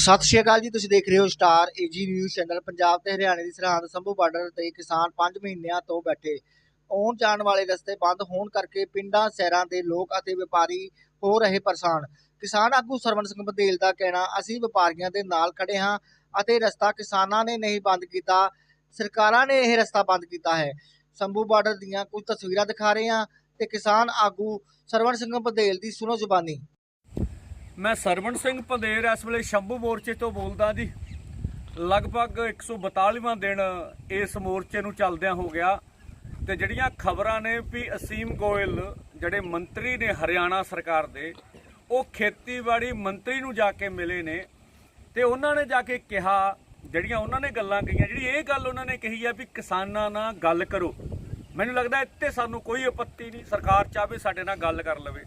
ਸਤਿ ਸ਼੍ਰੀ ਅਕਾਲ ਜੀ, ਤੁਸੀਂ ਦੇਖ ਰਹੇ ਹੋ star AG news channel, Punjab ਤੇ ਹਰਿਆਣੇ ਦੀ ਸਰਹੱਦ, ਸੰਭੂ ਬਾਰਡਰ ਤੇ ਕਿਸਾਨ 5 ਮਹੀਨਿਆਂ ਤੋਂ ਬੈਠੇ। ਆਉਣ ਜਾਣ ਵਾਲੇ ਰਸਤੇ ਬੰਦ ਹੋਣ ਕਰਕੇ ਪਿੰਡਾਂ, ਸ਼ਹਿਰਾਂ ਦੇ ਲੋਕ ਅਤੇ ਵਪਾਰੀ ਹੋ ਰਹੇ ਪਰੇਸ਼ਾਨ। ਕਿਸਾਨ ਆਗੂ ਸਰਵਣ ਸਿੰਘ ਬਦੇਲ ਦਾ ਕਹਿਣਾ, ਅਸੀਂ ਵਪਾਰੀਆਂ ਦੇ ਨਾਲ ਖੜੇ ਹਾਂ ਅਤੇ ਰਸਤਾ ਕਿਸਾਨਾਂ ਨੇ ਨਹੀਂ ਬੰਦ ਕੀਤਾ, ਸਰਕਾਰਾਂ ਨੇ ਇਹ ਰਸਤਾ ਬੰਦ ਕੀਤਾ ਹੈ। ਸੰਭੂ ਬਾਰਡਰ ਦੀਆਂ ਕੁਝ ਤਸਵੀਰਾਂ ਦਿਖਾ ਰਹੇ ਹਾਂ ਤੇ ਕਿਸਾਨ ਆਗੂ ਸਰਵਣ ਸਿੰਘ ਬਦੇਲ ਦੀ ਸੁਣੋ ਜ਼ੁਬਾਨੀ। ਮੈਂ ਸਰਵਣ ਸਿੰਘ ਪੰਦੇਰ ਇਸ ਵੇਲੇ ਸ਼ੰਭੂ ਮੋਰਚੇ ਤੋਂ ਬੋਲਦਾ ਜੀ। ਲਗਭਗ 142ਵਾਂ ਦਿਨ ਇਸ ਮੋਰਚੇ ਨੂੰ ਚੱਲਦਿਆਂ ਹੋ ਗਿਆ ਤੇ ਜਿਹੜੀਆਂ ਖਬਰਾਂ ਨੇ ਵੀ ਅਸੀਮ ਗੋਇਲ, ਜਿਹੜੇ ਮੰਤਰੀ ਨੇ ਹਰਿਆਣਾ ਸਰਕਾਰ ਦੇ, ਉਹ ਖੇਤੀਬਾੜੀ ਮੰਤਰੀ ਨੂੰ ਜਾ ਕੇ ਮਿਲੇ ਨੇ ਤੇ ਉਹਨਾਂ ਨੇ ਜਾ ਕੇ ਕਿਹਾ, ਜਿਹੜੀਆਂ ਉਹਨਾਂ ਨੇ ਗੱਲਾਂ ਕਹੀਆਂ, ਜਿਹੜੀ ਇਹ ਗੱਲ ਉਹਨਾਂ ਨੇ ਕਹੀ ਆ ਵੀ ਕਿਸਾਨਾਂ ਨਾਲ ਗੱਲ ਕਰੋ। ਮੈਨੂੰ ਲੱਗਦਾ ਇੱਥੇ ਸਾਨੂੰ ਕੋਈ ਆਪੱਤੀ ਨਹੀਂ, ਸਰਕਾਰ ਚਾਹੇ ਸਾਡੇ ਨਾਲ ਗੱਲ ਕਰ ਲਵੇ।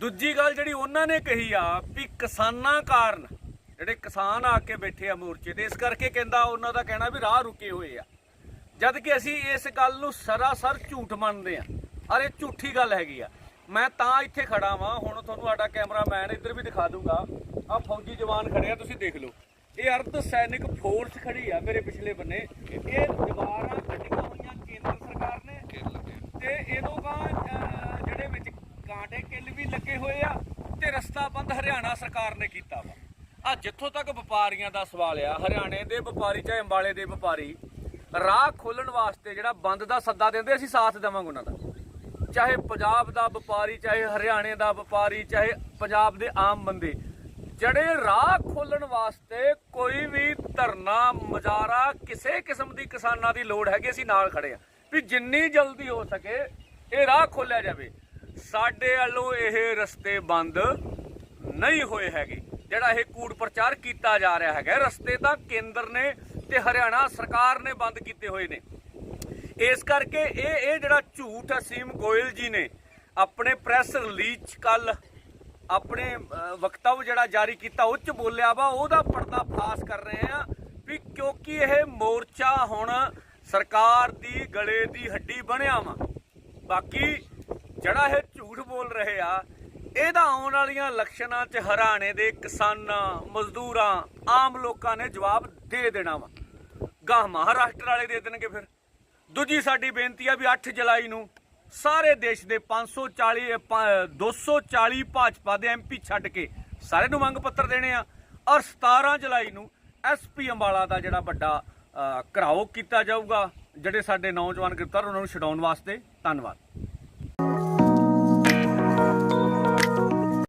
ਦੂਜੀ ਗੱਲ ਜਿਹੜੀ ਉਹਨਾਂ ਨੇ ਕਹੀ ਆ ਵੀ ਕਿਸਾਨਾਂ ਕਾਰਨ ਜਿਹੜੇ ਕਿਸਾਨ ਆ ਕੇ ਬੈਠੇ ਆ ਮੋਰਚੇ ਤੇ, ਇਸ ਕਰਕੇ ਕਹਿੰਦਾ ਉਹਨਾਂ ਦਾ ਕਹਿਣਾ ਵੀ ਰਾਹ ਰੁਕੇ ਹੋਏ ਆ। ਜਦ ਕਿ ਅਸੀਂ ਇਸ ਗੱਲ ਨੂੰ ਸਰਾਸਰ ਝੂਠ ਮੰਨਦੇ ਆ ਅਰੇ ਇਹ ਝੂਠੀ ਗੱਲ ਹੈਗੀ ਆ। ਮੈਂ ਤਾਂ ਇੱਥੇ ਖੜਾ ਵਾਂ, ਹੁਣ ਤੁਹਾਨੂੰ ਸਾਡਾ ਕੈਮਰਾਮੈਨ ਇੱਧਰ ਵੀ ਦਿਖਾ ਦੂੰਗਾ। ਆ ਫੌਜੀ ਜਵਾਨ ਖੜੇ ਆ, ਤੁਸੀਂ ਦੇਖ ਲਓ। ਇਹ ਅਰਧ ਸੈਨਿਕ ਫੋਰਸ ਖੜੀ ਆ ਮੇਰੇ ਪਿਛਲੇ ਬੰਨੇ। ਇਹ ਦੀਵਾਰਾਂ ਕੱਢੀਆਂ ਹੋਈਆਂ ਕੇਂਦਰ ਸਰਕਾਰ ਨੇ ਤੇ ਇਹਦੋਂ ਗਾ ਜਿਹੜੇ ਵਿੱਚ ਕਾਂਟੇ ਕਿੱਲ ਵੀ ਲੱਗੇ ਹੋਏ ਆ ਤੇ ਰਸਤਾ ਬੰਦ ਹਰਿਆਣਾ ਸਰਕਾਰ ਨੇ ਕੀਤਾ ਵਾ। ਆ ਜਿੱਥੋਂ ਤੱਕ ਵਪਾਰੀਆਂ ਦਾ ਸਵਾਲ ਆ, ਹਰਿਆਣੇ ਦੇ ਵਪਾਰੀ ਚਾਹੇ ਅੰਬਾਲੇ ਦੇ ਵਪਾਰੀ, ਰਾਹ ਖੋਲਣ ਵਾਸਤੇ ਜਿਹੜਾ ਬੰਦ ਦਾ ਸੱਦਾ ਦਿੰਦੇ ਅਸੀਂ ਸਾਥ ਦੇਵਾਂਗੇ ਉਹਨਾਂ ਦਾ। ਚਾਹੇ ਪੰਜਾਬ ਦਾ ਵਪਾਰੀ, ਚਾਹੇ ਹਰਿਆਣੇ ਦਾ ਵਪਾਰੀ, ਚਾਹੇ ਪੰਜਾਬ ਦੇ ਆਮ ਬੰਦੇ, ਜਿਹੜੇ ਰਾਹ ਖੋਲਣ ਵਾਸਤੇ ਕੋਈ ਵੀ ਧਰਨਾ, ਮਜ਼ਾਰਾ ਕਿਸੇ ਕਿਸਮ ਦੀ ਕਿਸਾਨਾਂ ਦੀ ਲੋੜ ਹੈਗੀ, ਅਸੀਂ ਨਾਲ ਖੜੇ ਆ। ਵੀ ਜਿੰਨੀ ਜਲਦੀ ਹੋ ਸਕੇ ਇਹ ਰਾਹ ਖੋਲਿਆ ਜਾਵੇ। ਸਾਡੇ ਵੱਲੋਂ ਇਹ ਰਸਤੇ ਬੰਦ ਨਹੀਂ ਹੋਏ ਹੈਗੇ। ਜਿਹੜਾ ਇਹ ਕੂੜ ਪ੍ਰਚਾਰ ਕੀਤਾ ਜਾ ਰਿਹਾ ਹੈਗਾ, ਰਸਤੇ ਤਾਂ ਕੇਂਦਰ ਨੇ ਤੇ ਹਰਿਆਣਾ ਸਰਕਾਰ ਨੇ ਬੰਦ ਕੀਤੇ ਹੋਏ ਨੇ। ਇਸ ਕਰਕੇ ਇਹ ਇਹ ਜਿਹੜਾ ਝੂਠ ਅਸੀਮ ਗੋਇਲ ਜੀ ਨੇ ਆਪਣੇ ਪ੍ਰੈਸ ਰਿਲੀਜ਼ ਕੱਲ ਆਪਣੇ ਵਕਤਵ ਜਿਹੜਾ ਜਾਰੀ ਕੀਤਾ, ਉਹ ਚ ਬੋਲਿਆ ਵਾ, ਉਹਦਾ ਪਰਦਾ ਫਾਸ ਕਰ ਰਹੇ ਆ ਵੀ ਕਿਉਂਕਿ ਇਹ ਮੋਰਚਾ ਹੁਣ ਸਰਕਾਰ ਦੀ ਗਲੇ ਦੀ ਹੱਡੀ ਬਣਿਆ ਵਾ। ਬਾਕੀ ਜਿਹੜਾ ਇਹ ਝੂਠ ਬੋਲ ਰਹੇ ਆ ਇਹਦਾ ਆਉਣ ਵਾਲੀਆਂ ਇਲੈਕਸ਼ਨਾਂ 'ਚ ਹਰਿਆਣੇ ਦੇ ਕਿਸਾਨਾਂ ਮਜ਼ਦੂਰਾਂ ਆਮ ਲੋਕਾਂ ਨੇ ਜਵਾਬ ਦੇ ਦੇਣਾ ਵਾ। ਗਾਹ ਮਹਾਰਾਸ਼ਟਰ ਵਾਲੇ ਦੇ ਦੇਣਗੇ ਫਿਰ। ਦੂਜੀ ਸਾਡੀ ਬੇਨਤੀ ਆ ਵੀ 8 ਜੁਲਾਈ ਨੂੰ ਸਾਰੇ ਦੇਸ਼ ਦੇ 540 ਅ, ਪ- 240 ਭਾਜਪਾ ਦੇ ਐਮਪੀ ਛੱਡ ਕੇ ਸਾਰੇ ਨੂੰ ਮੰਗ ਪੱਤਰ ਦੇਣੇ ਆ ਔਰ 17 ਜੁਲਾਈ ਨੂੰ ਐਸਪੀ ਅੰਬਾਲਾ ਦਾ ਜਿਹੜਾ ਵੱਡਾ ਘਰਾਓ ਕੀਤਾ ਜਾਊਗਾ ਜਿਹੜੇ ਸਾਡੇ ਨੌਜਵਾਨ ਗ੍ਰਿਫਤਾਰ ਉਹਨਾਂ ਨੂੰ ਛਡਾਉਣ ਵਾਸਤੇ ਧੰਨਵਾਦ।